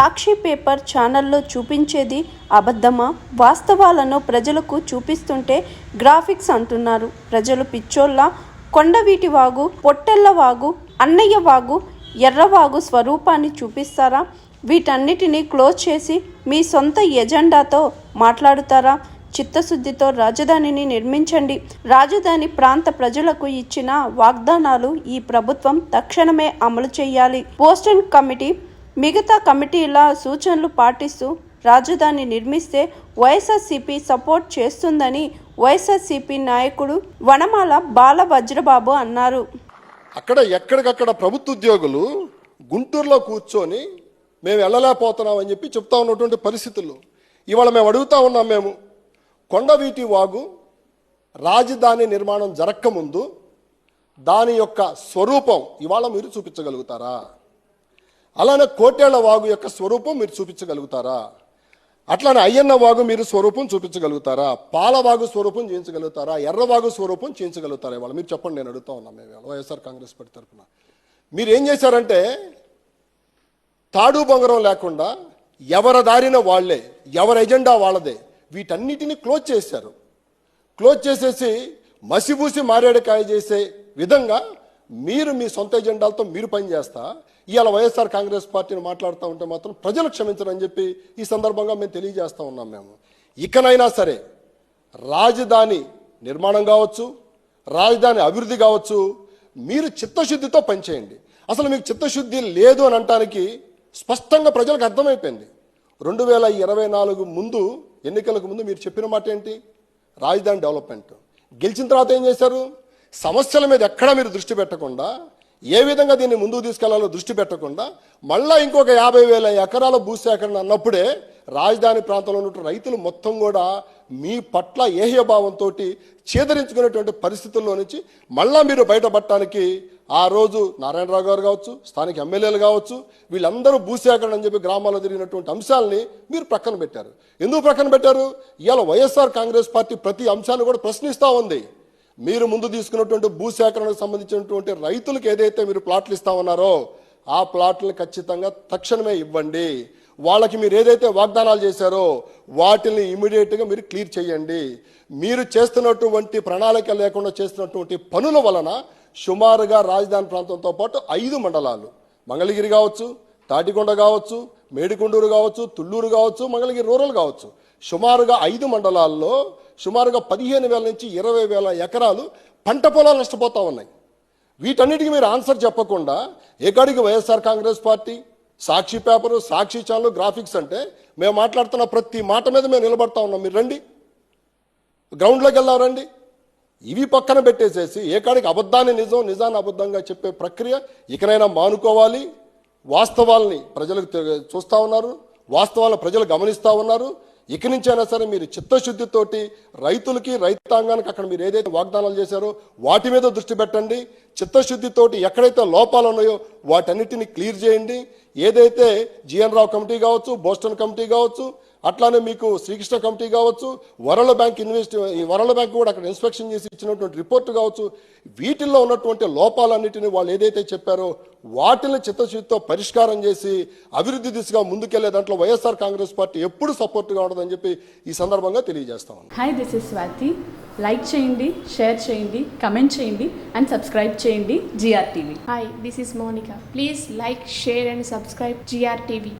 సాక్షి paper ఛానల్లో చూపించేది అబద్ధమా? వాస్తవాలను ప్రజలకు చూపిస్తుంటే గ్రాఫిక్స్ అంటున్నారు. ప్రజలు పిచ్చోళ్ళ కొండవీటి వాగు పొట్టెళ్ళ వాగు అన్నయ్య వాగు ఎర్రవాగు స్వరూపాన్ని చూపిస్తారా? వీటన్నిటినీ క్లోజ్ చేసి మీ సొంత ఎజెండాతో మాట్లాడుతారా? చిత్తశుద్ధితో రాజధానిని నిర్మించండి. రాజధాని ప్రాంత ప్రజలకు ఇచ్చిన వాగ్దానాలు ఈ ప్రభుత్వం తక్షణమే అమలు చేయాలి. పోస్టన్ కమిటీ మిగతా కమిటీల సూచనలు పాటిస్తూ రాజధాని నిర్మిస్తే వైఎస్ఆర్సీపీ సపోర్ట్ చేస్తుందని వైఎస్ఆర్సీపీ నాయకుడు వనమాల బాల వజ్రబాబు అన్నారు. అక్కడ ఎక్కడికక్కడ ప్రభుత్వ ఉద్యోగులు గుంటూరులో కూర్చొని మేము వెళ్ళలేకపోతున్నాం అని చెప్పి చెప్తా ఉన్నటువంటి పరిస్థితులు ఇవాళ మేము అడుగుతా ఉన్నాం మేము కొండవీటి వాగు రాజధాని నిర్మాణం జరక్కముందు దాని యొక్క స్వరూపం ఇవాళ మీరు చూపించగలుగుతారా? అలానే కోటేళ్ళ వాగు యొక్క స్వరూపం మీరు చూపించగలుగుతారా? అట్లానే అయ్యన్న వాగు మీరు స్వరూపం చూపించగలుగుతారా? పాలవాగు స్వరూపం చేయించగలుగుతారా? ఎర్రవాగు స్వరూపం చేయించగలుగుతారా? ఇవాళ మీరు చెప్పండి నేను అడుగుతా ఉన్నా మేము వైఎస్ఆర్ కాంగ్రెస్ పార్టీ తరఫున. మీరు ఏం చేశారంటే తాడు బొంగరం లేకుండా ఎవరి దారిన వాళ్ళే ఎవరి ఎజెండా వాళ్ళదే వీటన్నిటిని క్లోజ్ చేశారు. క్లోజ్ చేసేసి మసిబూసి మారేడుకాయ చేసే విధంగా మీరు మీ సొంత ఎజెండాలతో మీరు పనిచేస్తా ఇవాళ వైఎస్ఆర్ కాంగ్రెస్ పార్టీని మాట్లాడుతూ ఉంటే మాత్రం ప్రజలు క్షమించరని చెప్పి ఈ సందర్భంగా మేము తెలియజేస్తూ ఉన్నాం మేము. ఇకనైనా సరే రాజధాని నిర్మాణం కావచ్చు రాజధాని అభివృద్ధి కావచ్చు మీరు చిత్తశుద్ధితో పనిచేయండి. అసలు మీకు చిత్తశుద్ధి లేదు అని అంటానికి స్పష్టంగా ప్రజలకు అర్థమైపోయింది. రెండు వేల ఇరవై నాలుగు ముందు ఎన్నికలకు ముందు మీరు చెప్పిన మాట ఏంటి? రాజధాని డెవలప్మెంట్. గెలిచిన తర్వాత ఏం చేశారు? సమస్యల మీద ఎక్కడ మీరు దృష్టి పెట్టకుండా ఏ విధంగా దీన్ని ముందుకు తీసుకెళ్ళాలో దృష్టి పెట్టకుండా మళ్ళా ఇంకొక యాభై వేల ఎకరాల భూసేకరణ అన్నప్పుడే రాజధాని ప్రాంతంలో ఉన్న రైతులు మొత్తం కూడా మీ పట్ల ఏహ్యభావంతో చేదరించుకునేటువంటి పరిస్థితుల్లో నుంచి మళ్ళా మీరు బయటపడటానికి ఆ రోజు నారాయణరావు గారు కావచ్చు స్థానిక ఎమ్మెల్యేలు కావచ్చు వీళ్ళందరూ భూసేకరణ అని చెప్పి గ్రామాల్లో జరిగినటువంటి అంశాలని మీరు ప్రక్కన పెట్టారు. ఎందుకు ప్రక్కన పెట్టారు? ఇవాళ వైఎస్ఆర్ కాంగ్రెస్ పార్టీ ప్రతి అంశాన్ని కూడా ప్రశ్నిస్తూ ఉంది. మీరు ముందు తీసుకున్నటువంటి భూసేకరణకు సంబంధించినటువంటి రైతులకు ఏదైతే మీరు ప్లాట్లు ఇస్తా ఉన్నారో ఆ ప్లాట్లను ఖచ్చితంగా తక్షణమే ఇవ్వండి. వాళ్ళకి మీరు ఏదైతే వాగ్దానాలు చేశారో వాటిని ఇమీడియట్గా మీరు క్లియర్ చేయండి. మీరు చేస్తున్నటువంటి ప్రణాళిక లేకుండా చేస్తున్నటువంటి పనుల వలన సుమారుగా రాజధాని ప్రాంతంతో పాటు ఐదు మండలాలు మంగళగిరి కావచ్చు తాటికొండ కావచ్చు మేడికొండూరు కావచ్చు తుళ్ళూరు కావచ్చు మంగళగిరి రూరల్ కావచ్చు సుమారుగా ఐదు మండలాల్లో సుమారుగా పదిహేను వేల నుంచి ఇరవై వేల ఎకరాలు పంట పొలాలు నష్టపోతా ఉన్నాయి. వీటన్నిటికీ మీరు ఆన్సర్ చెప్పకుండా ఏకాడికి YSR Congress party Sakshi paper Sakshi channel graphics అంటే మేము మాట్లాడుతున్న ప్రతి మాట మీద మేము నిలబడతా ఉన్నాం. మీరు రండి. గ్రౌండ్లోకి వెళ్దాం రండి. ఇవి పక్కన పెట్టేసేసి ఏకాడికి అబద్ధాన్ని నిజం నిజాన్ని అబద్ధంగా చెప్పే ప్రక్రియ ఇకనైనా మానుకోవాలి. వాస్తవాల్ని ప్రజలకు చూస్తూ చూస్తా ఉన్నారు. వాస్తవాలను ప్రజలు గమనిస్తా ఉన్నారు. ఇక నుంచైనా సరే మీరు చిత్తశుద్ధితోటి రైతులకి రైతాంగానికి అక్కడ మీరు ఏదైతే వాగ్దానాలు చేశారో వాటి మీద దృష్టి పెట్టండి. చిత్తశుద్ధితోటి ఎక్కడైతే లోపాలు ఉన్నాయో వాటన్నిటిని క్లియర్ చేయండి. ఏదైతే జిఎన్ రావు కమిటీ కావచ్చు బోస్టన్ కమిటీ కావచ్చు అట్లానే మీకు శ్రీకృష్ణ కమిటీ కావచ్చు వరల్డ్ బ్యాంక్ ఇన్వెస్ట్ ఈ వరల్డ్ బ్యాంక్ కూడా అక్కడ ఇన్స్పెక్షన్ చేసి ఇచ్చినటువంటి రిపోర్ట్ కావచ్చు వీటిల్లో ఉన్నటువంటి లోపాలన్నిటిని వాళ్ళు ఏదైతే చెప్పారో వాటిని చిత్తశుద్ధితో పరిష్కారం చేసి అభివృద్ధి దిశగా ముందుకెళ్ళే దాంట్లో వైఎస్ఆర్ కాంగ్రెస్ పార్టీ ఎప్పుడు సపోర్ట్గా ఉండదని చెప్పి ఈ సందర్భంగా తెలియజేస్తాం hi this is Swathi like చేయండి షేర్ చేయండి కమెంట్ చేయండి అండ్ సబ్స్క్రైబ్ చేయండి GR TV Hi, this is Monica. Please like, share, and subscribe GRTV.